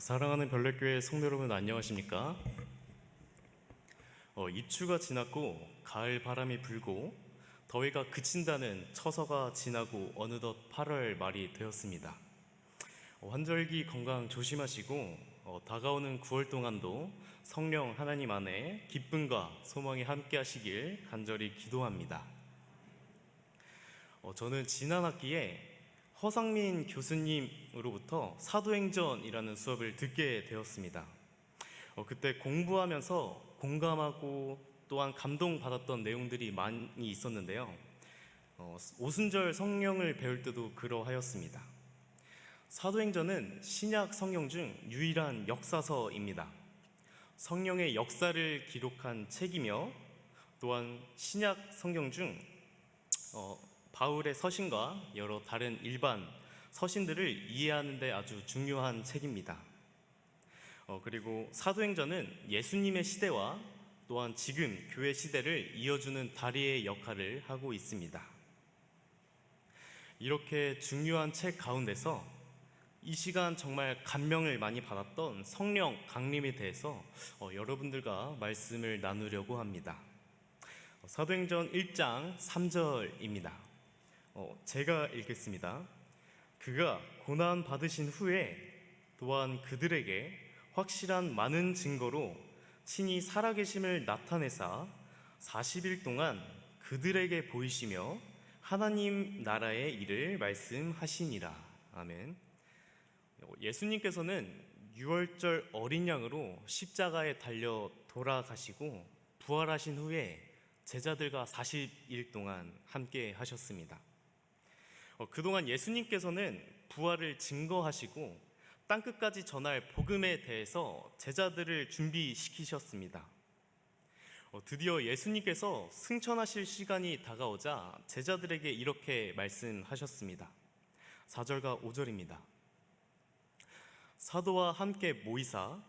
사랑하는 별내교회 성도 여러분 안녕하십니까? 어, 입추가 지났고 가을 바람이 불고 더위가 그친다는 처서가 지나고 어느덧 8월 말이 되었습니다. 어, 환절기 건강 조심하시고 어, 다가오는 9월 동안도 성령 하나님 안에 기쁨과 소망이 함께하시길 간절히 기도합니다. 어, 저는 지난 학기에 허상민 교수님으로부터 사도행전이라는 수업을 듣게 되었습니다. 어, 그때 공부하면서 공감하고 또한 감동받았던 내용들이 많이 있었는데요. 어, 오순절 성령을 배울 때도 그러하였습니다. 사도행전은 신약 성경 중 유일한 역사서입니다. 성령의 역사를 기록한 책이며 또한 신약 성경 중 어, 바울의 서신과 여러 다른 일반 서신들을 이해하는 데 아주 중요한 책입니다. 어, 그리고 사도행전은 예수님의 시대와 또한 지금 교회 시대를 이어주는 다리의 역할을 하고 있습니다. 이렇게 중요한 책 가운데서 이 시간 정말 감명을 많이 받았던 성령 강림에 대해서 어, 여러분들과 말씀을 나누려고 합니다. 어, 사도행전 1장 3절입니다. 어, 제가 읽겠습니다. 그가 고난 받으신 후에 또한 그들에게 확실한 많은 증거로 친히 살아계심을 나타내사 40일 동안 그들에게 보이시며 하나님 나라의 일을 말씀하시니라. 아멘. 예수님께서는 6월절 어린 양으로 십자가에 달려 돌아가시고 부활하신 후에 제자들과 40일 동안 함께 하셨습니다. 어, 그동안 예수님께서는 부활을 증거하시고 땅끝까지 전할 복음에 대해서 제자들을 준비시키셨습니다. 어, 드디어 예수님께서 승천하실 시간이 다가오자 제자들에게 이렇게 말씀하셨습니다. 4절과 5절입니다. 사도와 함께 모이사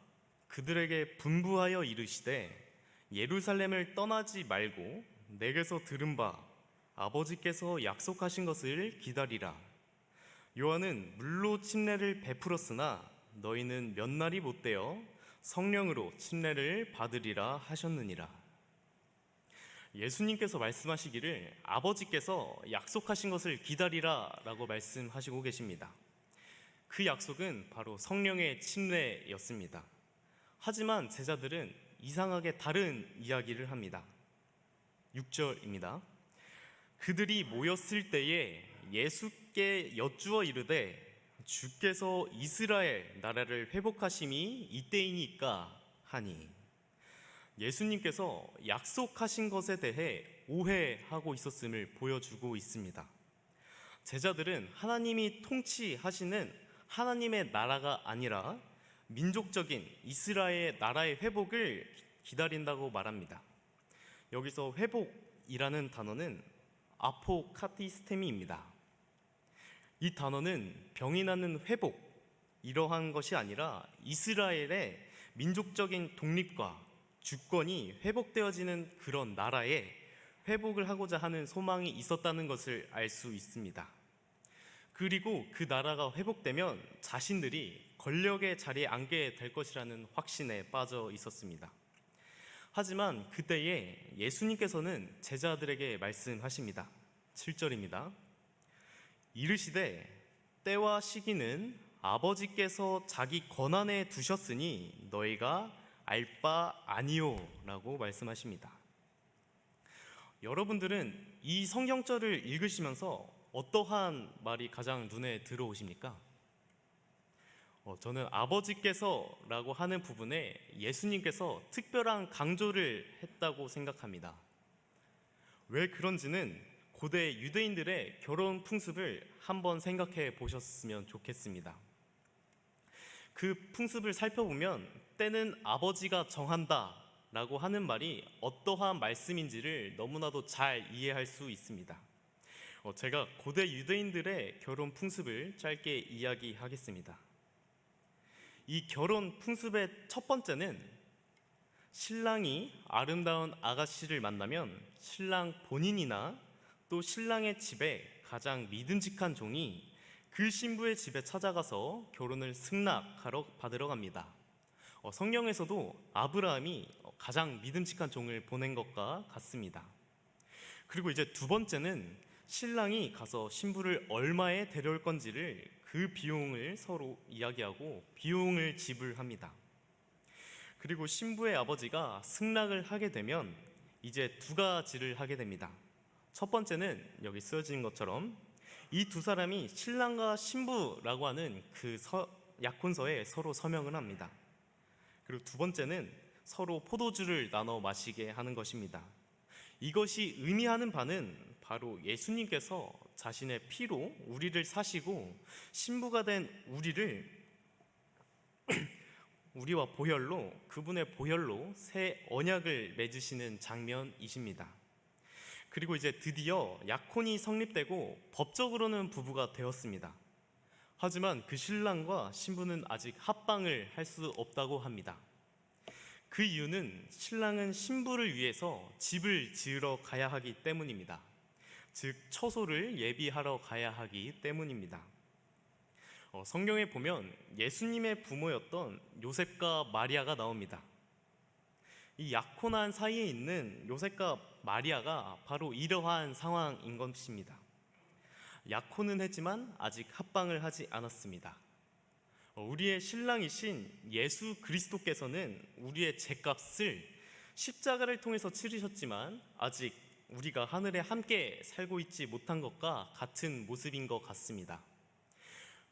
그들에게 분부하여 이르시되 예루살렘을 떠나지 말고 내게서 들은 바 아버지께서 약속하신 것을 기다리라. 요한은 물로 침례를 베풀었으나 너희는 몇 날이 못 되어 성령으로 침례를 받으리라 하셨느니라. 예수님께서 말씀하시기를 아버지께서 약속하신 것을 기다리라라고 말씀하시고 계십니다. 그 약속은 바로 성령의 침례였습니다. 하지만 제자들은 이상하게 다른 이야기를 합니다. 6절입니다. 그들이 모였을 때에 예수께 여쭈어 이르되 주께서 이스라엘 나라를 회복하심이 이때이니까 하니 예수님께서 약속하신 것에 대해 오해하고 있었음을 보여주고 있습니다. 제자들은 하나님이 통치하시는 하나님의 나라가 아니라 민족적인 이스라엘 나라의 회복을 기다린다고 말합니다. 여기서 회복이라는 단어는 아포카티스테미입니다. 이 단어는 병이 나는 회복 이러한 것이 아니라 이스라엘의 민족적인 독립과 주권이 회복되어지는 그런 나라에 회복을 하고자 하는 소망이 있었다는 것을 알 수 있습니다. 그리고 그 나라가 회복되면 자신들이 권력의 자리에 앉게 될 것이라는 확신에 빠져 있었습니다. 하지만 그때에 예수님께서는 제자들에게 말씀하십니다. 7절입니다. 이르시되 때와 시기는 아버지께서 자기 권한에 두셨으니 너희가 알 바 아니오라고 말씀하십니다. 여러분들은 이 성경절을 읽으시면서 어떠한 말이 가장 눈에 들어오십니까? 어, 저는 아버지께서라고 하는 부분에 예수님께서 특별한 강조를 했다고 생각합니다. 왜 그런지는 고대 유대인들의 결혼 풍습을 한번 생각해 보셨으면 좋겠습니다. 그 풍습을 살펴보면 때는 아버지가 정한다 라고 하는 말이 어떠한 말씀인지를 너무나도 잘 이해할 수 있습니다. 어, 제가 고대 유대인들의 결혼 풍습을 짧게 이야기하겠습니다. 이 결혼 풍습의 첫 번째는 신랑이 아름다운 아가씨를 만나면 신랑 본인이나 또 신랑의 집에 가장 믿음직한 종이 그 신부의 집에 찾아가서 결혼을 승낙하러 받으러 갑니다. 어, 성경에서도 아브라함이 가장 믿음직한 종을 보낸 것과 같습니다. 그리고 이제 두 번째는 신랑이 가서 신부를 얼마에 데려올 건지를 그 비용을 서로 이야기하고 비용을 지불합니다. 그리고 신부의 아버지가 승낙을 하게 되면 이제 두 가지를 하게 됩니다. 첫 번째는 여기 쓰여진 것처럼 이 두 사람이 신랑과 신부라고 하는 그 서, 약혼서에 서로 서명을 합니다. 그리고 두 번째는 서로 포도주를 나눠 마시게 하는 것입니다. 이것이 의미하는 바는 바로 예수님께서 자신의 피로 우리를 사시고 신부가 된 우리를 우리와 보혈로 그분의 보혈로 새 언약을 맺으시는 장면이십니다. 그리고 이제 드디어 약혼이 성립되고 법적으로는 부부가 되었습니다. 하지만 그 신랑과 신부는 아직 합방을 할 수 없다고 합니다. 그 이유는 신랑은 신부를 위해서 집을 지으러 가야 하기 때문입니다. 즉 처소를 예비하러 가야 하기 때문입니다. 어, 성경에 보면 예수님의 부모였던 요셉과 마리아가 나옵니다. 이 약혼한 사이에 있는 요셉과 마리아가 바로 이러한 상황인 것입니다. 약혼은 했지만 아직 합방을 하지 않았습니다. 어, 우리의 신랑이신 예수 그리스도께서는 우리의 죄값을 십자가를 통해서 치르셨지만 아직 우리가 하늘에 함께 살고 있지 못한 것과 같은 모습인 것 같습니다.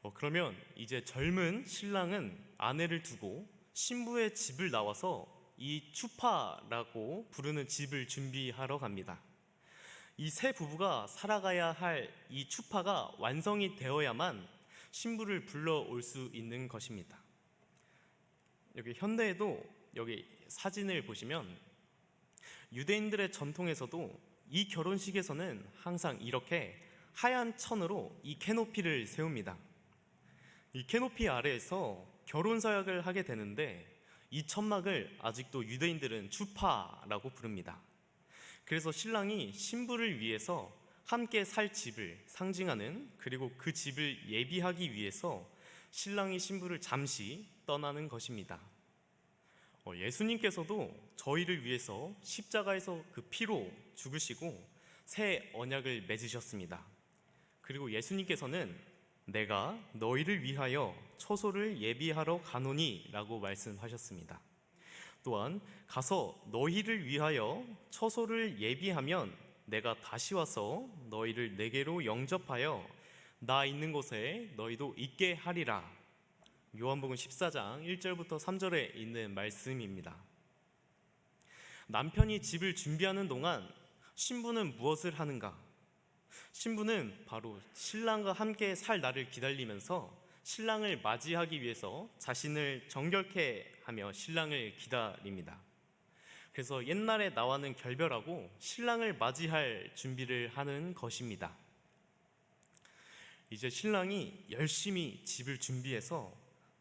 어, 그러면 이제 젊은 신랑은 아내를 두고 신부의 집을 나와서 이 추파라고 부르는 집을 준비하러 갑니다. 이 세 부부가 살아가야 할 이 추파가 완성이 되어야만 신부를 불러올 수 있는 것입니다. 여기 현대에도 여기 사진을 보시면 유대인들의 전통에서도 이 결혼식에서는 항상 이렇게 하얀 천으로 이 캐노피를 세웁니다. 이 캐노피 아래에서 결혼 서약을 하게 되는데 이 천막을 아직도 유대인들은 추파라고 부릅니다. 그래서 신랑이 신부를 위해서 함께 살 집을 상징하는 그리고 그 집을 예비하기 위해서 신랑이 신부를 잠시 떠나는 것입니다. 어, 예수님께서도 저희를 위해서 십자가에서 그 피로 죽으시고 새 언약을 맺으셨습니다. 그리고 예수님께서는 내가 너희를 위하여 처소를 예비하러 가노니라고 말씀하셨습니다. 또한 가서 너희를 위하여 처소를 예비하면 내가 다시 와서 너희를 내게로 영접하여 나 있는 곳에 너희도 있게 하리라. 요한복음 14장 1절부터 3절에 있는 말씀입니다. 남편이 집을 준비하는 동안 신부는 무엇을 하는가? 신부는 바로 신랑과 함께 살 날을 기다리면서 신랑을 맞이하기 위해서 자신을 정결케 하며 신랑을 기다립니다. 그래서 옛날에 나와는 결별하고 신랑을 맞이할 준비를 하는 것입니다. 이제 신랑이 열심히 집을 준비해서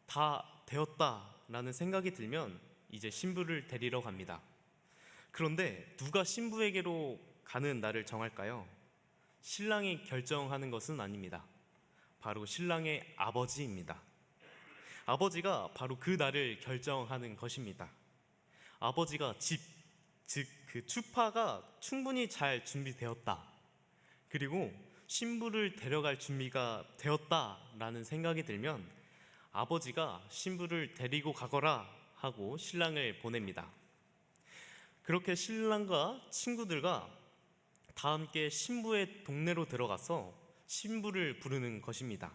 다 되었다라는 생각이 들면 이제 신부를 데리러 갑니다. 그런데 누가 신부에게로 가는 날을 정할까요? 신랑이 결정하는 것은 아닙니다. 바로 신랑의 아버지입니다. 아버지가 바로 그 날을 결정하는 것입니다. 아버지가 집, 즉 그 추파가 충분히 잘 준비되었다. 그리고 신부를 데려갈 준비가 되었다라는 생각이 들면 아버지가 신부를 데리고 가거라 하고 신랑을 보냅니다. 그렇게 신랑과 친구들과 다 함께 신부의 동네로 들어가서 신부를 부르는 것입니다.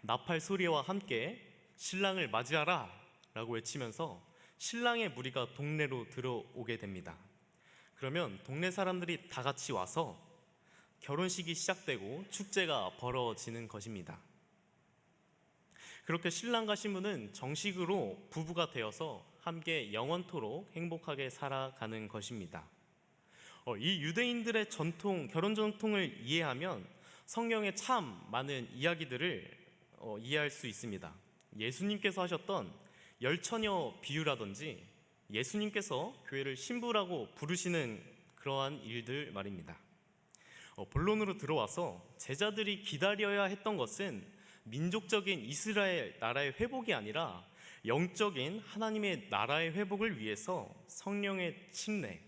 나팔 소리와 함께 신랑을 맞이하라 라고 외치면서 신랑의 무리가 동네로 들어오게 됩니다. 그러면 동네 사람들이 다 같이 와서 결혼식이 시작되고 축제가 벌어지는 것입니다. 그렇게 신랑과 신부는 정식으로 부부가 되어서 함께 영원토록 행복하게 살아가는 것입니다. 어, 이 유대인들의 전통, 결혼 전통을 이해하면 성경에 참 많은 이야기들을 어, 이해할 수 있습니다. 예수님께서 하셨던 열처녀 비유라든지 예수님께서 교회를 신부라고 부르시는 그러한 일들 말입니다. 어, 본론으로 들어와서 제자들이 기다려야 했던 것은 민족적인 이스라엘 나라의 회복이 아니라 영적인 하나님의 나라의 회복을 위해서 성령의 침례,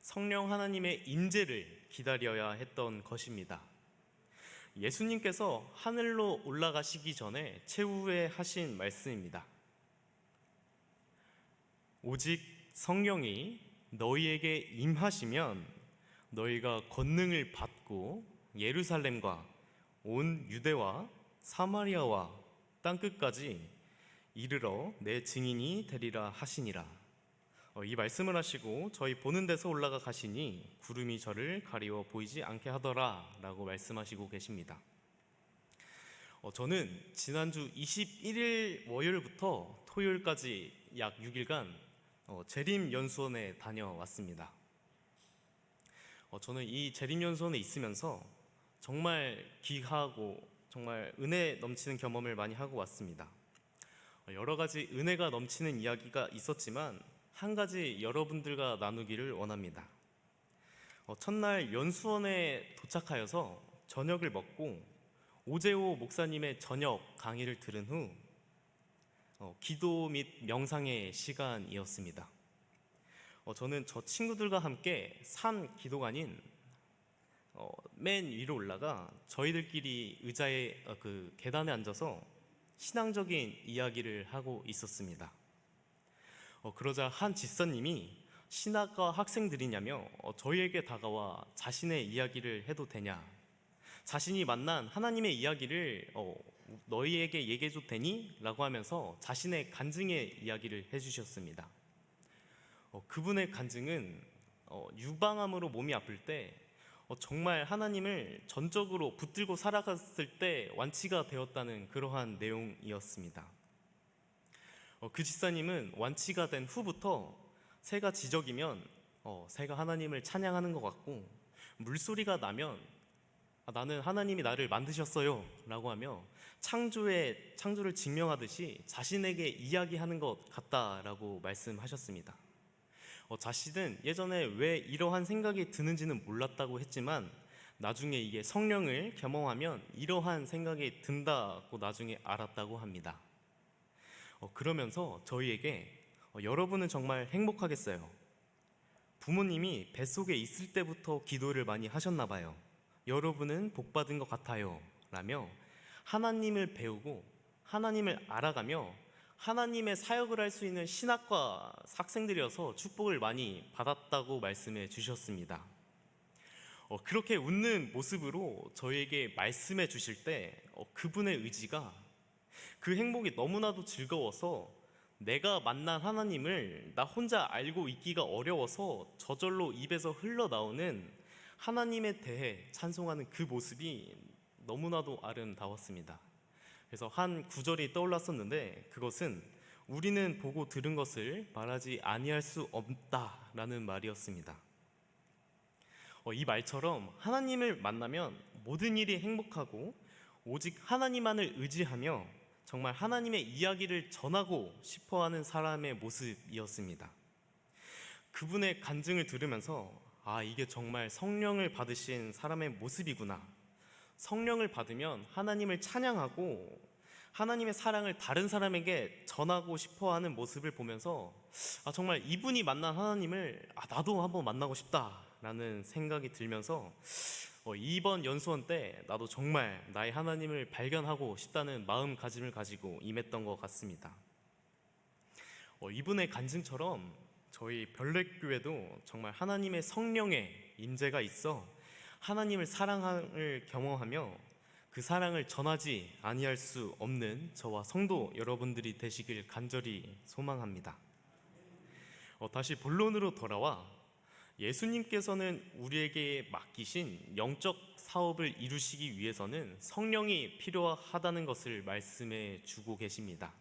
성령 하나님의 임재를 기다려야 했던 것입니다. 예수님께서 하늘로 올라가시기 전에 최후에 하신 말씀입니다. 오직 성령이 너희에게 임하시면 너희가 권능을 받고 예루살렘과 온 유대와 사마리아와 땅 끝까지 이르러 내 증인이 되리라 하시니라. 어, 이 말씀을 하시고 저희 보는 데서 올라가 가시니 구름이 저를 가리워 보이지 않게 하더라 라고 말씀하시고 계십니다. 어, 저는 지난주 21일 월요일부터 토요일까지 약 6일간 어, 재림 연수원에 다녀왔습니다. 어, 저는 이 재림 연수원에 있으면서 정말 귀하고 정말 은혜 넘치는 경험을 많이 하고 왔습니다. 어, 여러 가지 은혜가 넘치는 이야기가 있었지만 한 가지 여러분들과 나누기를 원합니다. 어, 첫날 연수원에 도착하여서 저녁을 먹고 오재호 목사님의 저녁 강의를 들은 후 어, 기도 및 명상의 시간이었습니다. 어, 저는 저 친구들과 함께 산 기도관인 어, 맨 위로 올라가 저희들끼리 의자에 어, 그 계단에 앉아서 신앙적인 이야기를 하고 있었습니다. 어, 그러자 한 집사님이 신학과 학생들이냐며 어, 저희에게 다가와 자신의 이야기를 해도 되냐, 자신이 만난 하나님의 이야기를 어, 너희에게 얘기해도 되니? 라고 하면서 자신의 간증의 이야기를 해주셨습니다. 어, 그분의 간증은 어, 유방암으로 몸이 아플 때 어, 정말 하나님을 전적으로 붙들고 살아갔을 때 완치가 되었다는 그러한 내용이었습니다. 어, 그 집사님은 완치가 된 후부터 새가 지적이면 어, 새가 하나님을 찬양하는 것 같고 물소리가 나면 아, 나는 하나님이 나를 만드셨어요 라고 하며 창조의 창조를 증명하듯이 자신에게 이야기하는 것 같다라고 말씀하셨습니다. 어, 자신은 예전에 왜 이러한 생각이 드는지는 몰랐다고 했지만 나중에 이게 성령을 겸허하면 이러한 생각이 든다고 나중에 알았다고 합니다. 어, 그러면서 저희에게 어, 여러분은 정말 행복하겠어요. 부모님이 뱃속에 있을 때부터 기도를 많이 하셨나 봐요. 여러분은 복 받은 것 같아요. 라며 하나님을 배우고 하나님을 알아가며 하나님의 사역을 할 수 있는 신학과 학생들이어서 축복을 많이 받았다고 말씀해 주셨습니다. 어, 그렇게 웃는 모습으로 저희에게 말씀해 주실 때 어, 그분의 의지가 그 행복이 너무나도 즐거워서 내가 만난 하나님을 나 혼자 알고 있기가 어려워서 저절로 입에서 흘러나오는 하나님에 대해 찬송하는 그 모습이 너무나도 아름다웠습니다. 그래서 한 구절이 떠올랐었는데 그것은 우리는 보고 들은 것을 말하지 아니할 수 없다라는 말이었습니다. 어, 이 말처럼 하나님을 만나면 모든 일이 행복하고 오직 하나님만을 의지하며 정말 하나님의 이야기를 전하고 싶어하는 사람의 모습이었습니다. 그분의 간증을 들으면서 아 이게 정말 성령을 받으신 사람의 모습이구나. 성령을 받으면 하나님을 찬양하고 하나님의 사랑을 다른 사람에게 전하고 싶어 하는 모습을 보면서 아 정말 이분이 만난 하나님을 아 나도 한번 만나고 싶다라는 생각이 들면서 어, 이번 연수원 때 나도 정말 나의 하나님을 발견하고 싶다는 마음가짐을 가지고 임했던 것 같습니다. 어, 이분의 간증처럼 저희 별내교회도 정말 하나님의 성령의 임재가 있어 하나님을 사랑을 경험하며 그 사랑을 전하지 아니할 수 없는 저와 성도 여러분들이 되시길 간절히 소망합니다. 어, 다시 본론으로 돌아와 예수님께서는 우리에게 맡기신 영적 사업을 이루시기 위해서는 성령이 필요하다는 것을 말씀해 주고 계십니다.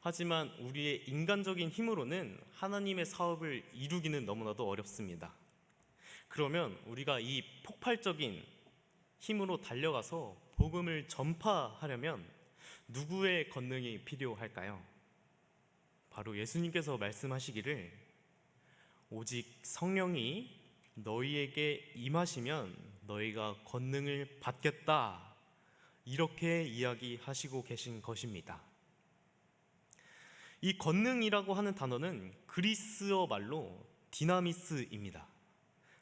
하지만 우리의 인간적인 힘으로는 하나님의 사업을 이루기는 너무나도 어렵습니다. 그러면 우리가 이 폭발적인 힘으로 달려가서 복음을 전파하려면 누구의 권능이 필요할까요? 바로 예수님께서 말씀하시기를 오직 성령이 너희에게 임하시면 너희가 권능을 받겠다. 이렇게 이야기하시고 계신 것입니다. 이 권능이라고 하는 단어는 그리스어 말로 디나미스입니다.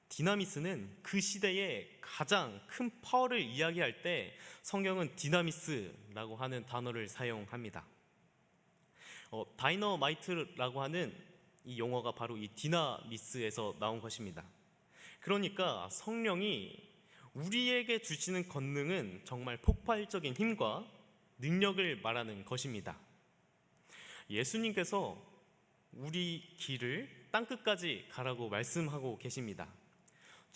디나미스는 그 시대의 가장 큰 파워를 이야기할 때 성경은 디나미스라고 하는 단어를 사용합니다. 어, 다이너마이트라고 하는 이 용어가 바로 이 디나미스에서 나온 것입니다. 그러니까 성령이 우리에게 주시는 권능은 정말 폭발적인 힘과 능력을 말하는 것입니다. 예수님께서 우리 길을 땅끝까지 가라고 말씀하고 계십니다.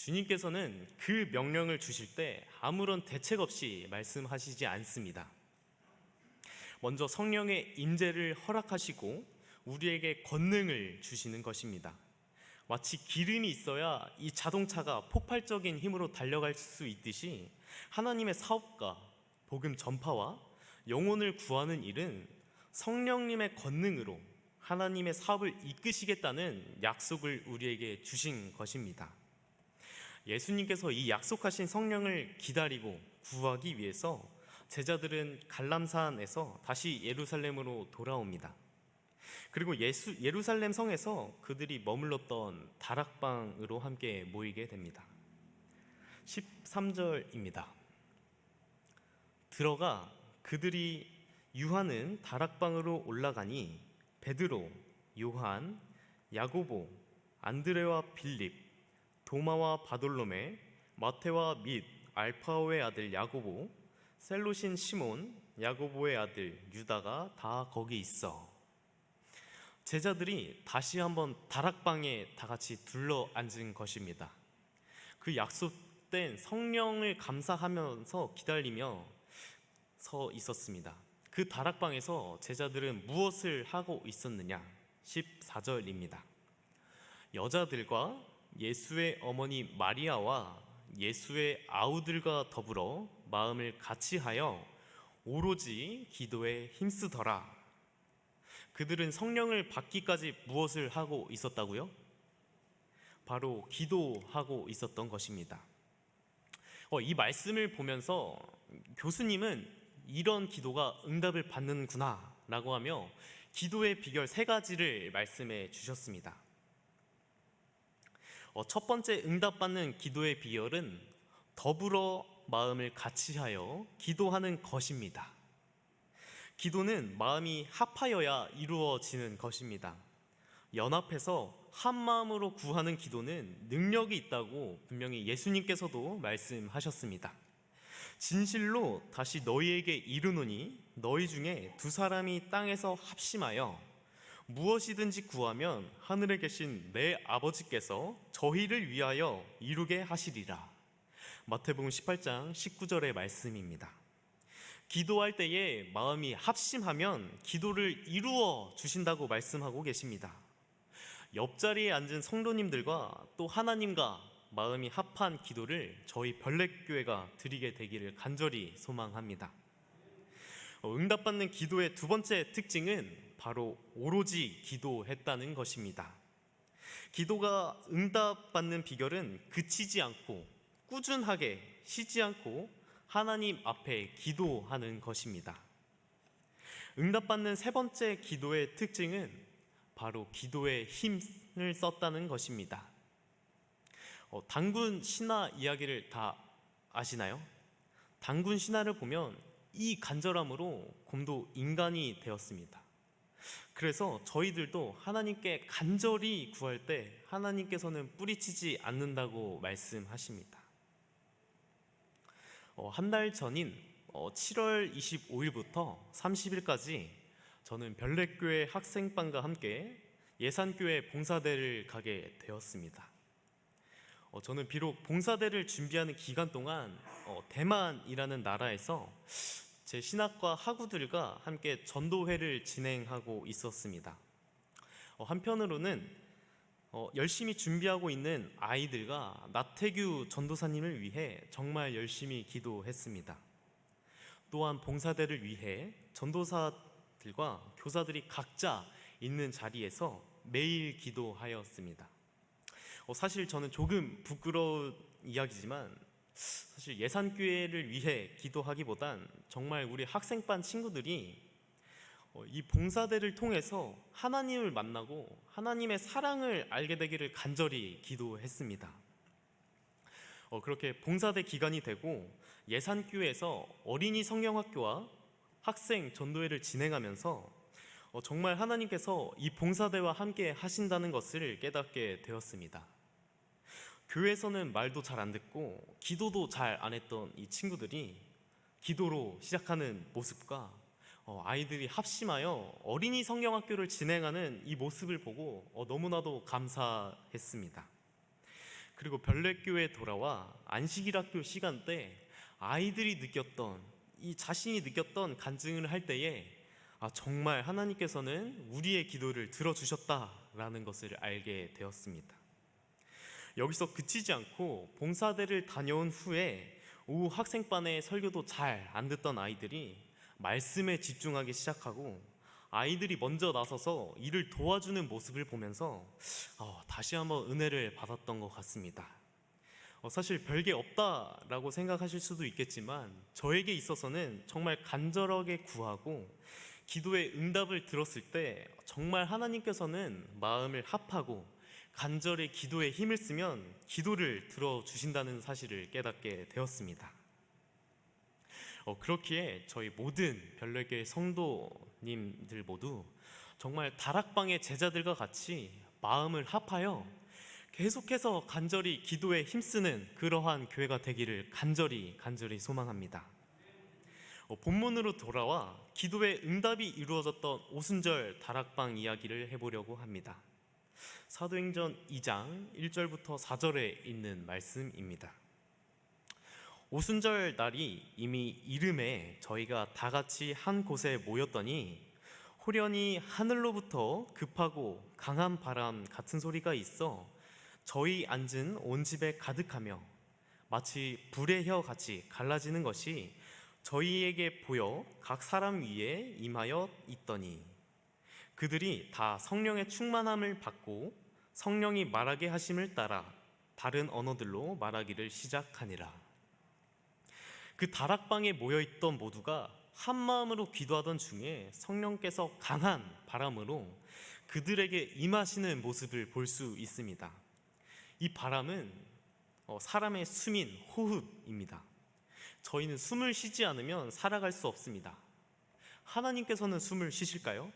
주님께서는 그 명령을 주실 때 아무런 대책 없이 말씀하시지 않습니다. 먼저 성령의 임재를 허락하시고 우리에게 권능을 주시는 것입니다. 마치 기름이 있어야 이 자동차가 폭발적인 힘으로 달려갈 수 있듯이 하나님의 사업과 복음 전파와 영혼을 구하는 일은 성령님의 권능으로 하나님의 사업을 이끄시겠다는 약속을 우리에게 주신 것입니다. 예수님께서 이 약속하신 성령을 기다리고 구하기 위해서 제자들은 갈람산에서 다시 예루살렘으로 돌아옵니다. 그리고 예수, 예루살렘 성에서 그들이 머물렀던 다락방으로 함께 모이게 됩니다. 13절입니다. 들어가 그들이 유하는 다락방으로 올라가니 베드로, 요한, 야고보, 안드레와 빌립, 도마와 바돌로메, 마테와 및 알파오의 아들 야고보, 셀로신 시몬, 야고보의 아들 유다가 다 거기 있어. 제자들이 다시 한번 다락방에 다 같이 둘러 앉은 것입니다. 그 약속된 성령을 감사하면서 기다리며 서 있었습니다. 그 다락방에서 제자들은 무엇을 하고 있었느냐? 14절입니다. 여자들과 예수의 어머니 마리아와 예수의 아우들과 더불어 마음을 같이 하여 오로지 기도에 힘쓰더라. 그들은 성령을 받기까지 무엇을 하고 있었다고요? 바로 기도하고 있었던 것입니다. 어, 이 말씀을 보면서 교수님은 이런 기도가 응답을 받는구나 라고 하며 기도의 비결 세 가지를 말씀해 주셨습니다. 어, 첫 번째 응답받는 기도의 비결은 더불어 마음을 같이 하여 기도하는 것입니다. 기도는 마음이 합하여야 이루어지는 것입니다. 연합해서 한 마음으로 구하는 기도는 능력이 있다고 분명히 예수님께서도 말씀하셨습니다. 진실로 다시 너희에게 이르노니 너희 중에 두 사람이 땅에서 합심하여 무엇이든지 구하면 하늘에 계신 내 아버지께서 저희를 위하여 이루게 하시리라. 마태복음 18장 19절의 말씀입니다. 기도할 때에 마음이 합심하면 기도를 이루어 주신다고 말씀하고 계십니다. 옆자리에 앉은 성도님들과 또 하나님과 마음이 합한 기도를 저희 별내교회가 드리게 되기를 간절히 소망합니다. 어, 응답받는 기도의 두 번째 특징은 바로 오로지 기도했다는 것입니다. 기도가 응답받는 비결은 그치지 않고 꾸준하게 쉬지 않고 하나님 앞에 기도하는 것입니다. 응답받는 세 번째 기도의 특징은 바로 기도의 힘을 썼다는 것입니다. 어, 당군 신화 이야기를 다 아시나요? 당군 신화를 보면 이 간절함으로 곰도 인간이 되었습니다. 그래서 저희들도 하나님께 간절히 구할 때 하나님께서는 뿌리치지 않는다고 말씀하십니다. 어, 한달 전인 7월 25일부터 30일까지 저는 별내교회 학생반과 함께 예산교회 봉사대를 가게 되었습니다. 어, 저는 비록 봉사대를 준비하는 기간 동안 어, 대만이라는 나라에서 제 신학과 학우들과 함께 전도회를 진행하고 있었습니다. 어, 한편으로는 어, 열심히 준비하고 있는 아이들과 나태규 전도사님을 위해 정말 열심히 기도했습니다. 또한 봉사대를 위해 전도사들과 교사들이 각자 있는 자리에서 매일 기도하였습니다. 어, 사실 저는 조금 부끄러운 이야기지만 사실 예산교회를 위해 기도하기보단 정말 우리 학생반 친구들이 어, 이 봉사대를 통해서 하나님을 만나고 하나님의 사랑을 알게 되기를 간절히 기도했습니다. 어, 그렇게 봉사대 기간이 되고 예산교회에서 어린이 성경학교와 학생 전도회를 진행하면서 어, 정말 하나님께서 이 봉사대와 함께 하신다는 것을 깨닫게 되었습니다. 교회에서는 말도 잘 안 듣고 기도도 잘 안 했던 이 친구들이 기도로 시작하는 모습과 어, 아이들이 합심하여 어린이 성경학교를 진행하는 이 모습을 보고 어, 너무나도 감사했습니다. 그리고 별내교회 돌아와 안식일학교 시간 때 아이들이 느꼈던 이 자신이 느꼈던 간증을 할 때에 아, 정말 하나님께서는 우리의 기도를 들어주셨다라는 것을 알게 되었습니다. 여기서 그치지 않고 봉사대를 다녀온 후에 오후 학생반의 설교도 잘 안 듣던 아이들이 말씀에 집중하기 시작하고 아이들이 먼저 나서서 이를 도와주는 모습을 보면서 어, 다시 한번 은혜를 받았던 것 같습니다. 어, 사실 별게 없다라고 생각하실 수도 있겠지만 저에게 있어서는 정말 간절하게 구하고 기도의 응답을 들었을 때 정말 하나님께서는 마음을 합하고 간절히 기도에 힘을 쓰면 기도를 들어주신다는 사실을 깨닫게 되었습니다. 어, 그렇기에 저희 모든 별내교회 성도님들 모두 정말 다락방의 제자들과 같이 마음을 합하여 계속해서 간절히 기도에 힘쓰는 그러한 교회가 되기를 간절히 간절히 소망합니다. 어, 본문으로 돌아와 기도의 응답이 이루어졌던 오순절 다락방 이야기를 해보려고 합니다. 사도행전 2장 1절부터 4절에 있는 말씀입니다. 오순절 날이 이미 이름에 저희가 다 같이 한 곳에 모였더니 호련히 하늘로부터 급하고 강한 바람 같은 소리가 있어 저희 앉은 온 집에 가득하며 마치 불의 혀 같이 갈라지는 것이 저희에게 보여 각 사람 위에 임하여 있더니 그들이 다 성령의 충만함을 받고 성령이 말하게 하심을 따라 다른 언어들로 말하기를 시작하니라. 그 다락방에 모여 있던 모두가 한 마음으로 기도하던 중에 성령께서 강한 바람으로 그들에게 임하시는 모습을 볼 수 있습니다. 이 바람은 어, 사람의 숨인 호흡입니다. 저희는 숨을 쉬지 않으면 살아갈 수 없습니다. 하나님께서는 숨을 쉬실까요?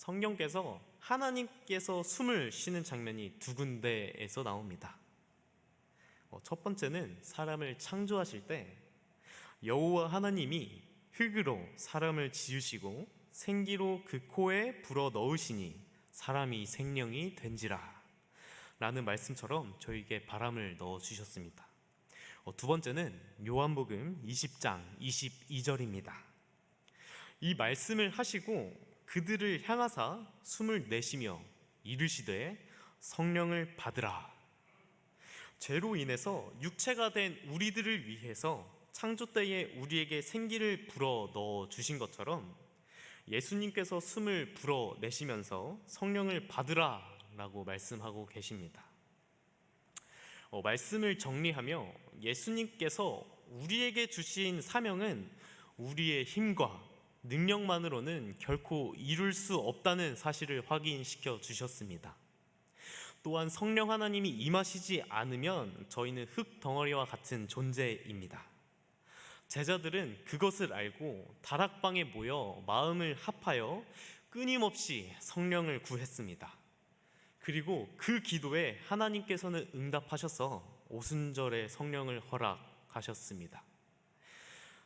성경께서 하나님께서 숨을 쉬는 장면이 두 군데에서 나옵니다. 어, 첫 번째는 사람을 창조하실 때 여호와 하나님이 흙으로 사람을 지으시고 생기로 그 코에 불어 넣으시니 사람이 생명이 된지라 라는 말씀처럼 저에게 바람을 넣어 주셨습니다. 어, 두 번째는 요한복음 20장 22절입니다. 이 말씀을 하시고 그들을 향하사 숨을 내쉬며 이르시되 성령을 받으라. 죄로 인해서 육체가 된 우리들을 위해서 창조 때에 우리에게 생기를 불어 넣어 주신 것처럼 예수님께서 숨을 불어 내시면서 성령을 받으라라고 말씀하고 계십니다. 어, 말씀을 정리하며 예수님께서 우리에게 주신 사명은 우리의 힘과 능력만으로는 결코 이룰 수 없다는 사실을 확인시켜 주셨습니다. 또한 성령 하나님이 임하시지 않으면 저희는 흙 덩어리와 같은 존재입니다. 제자들은 그것을 알고 다락방에 모여 마음을 합하여 끊임없이 성령을 구했습니다. 그리고 그 기도에 하나님께서는 응답하셔서 오순절에 성령을 허락하셨습니다.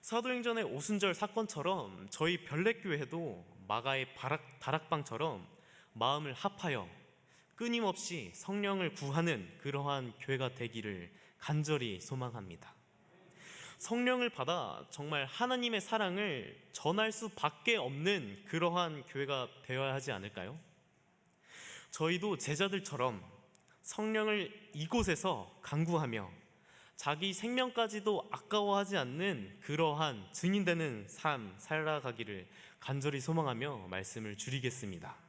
사도행전의 오순절 사건처럼 저희 별내교회도 마가의 바락, 다락방처럼 마음을 합하여 끊임없이 성령을 구하는 그러한 교회가 되기를 간절히 소망합니다. 성령을 받아 정말 하나님의 사랑을 전할 수밖에 없는 그러한 교회가 되어야 하지 않을까요? 저희도 제자들처럼 성령을 이곳에서 강구하며 자기 생명까지도 아까워하지 않는 그러한 증인되는 삶 살아가기를 간절히 소망하며 말씀을 줄이겠습니다.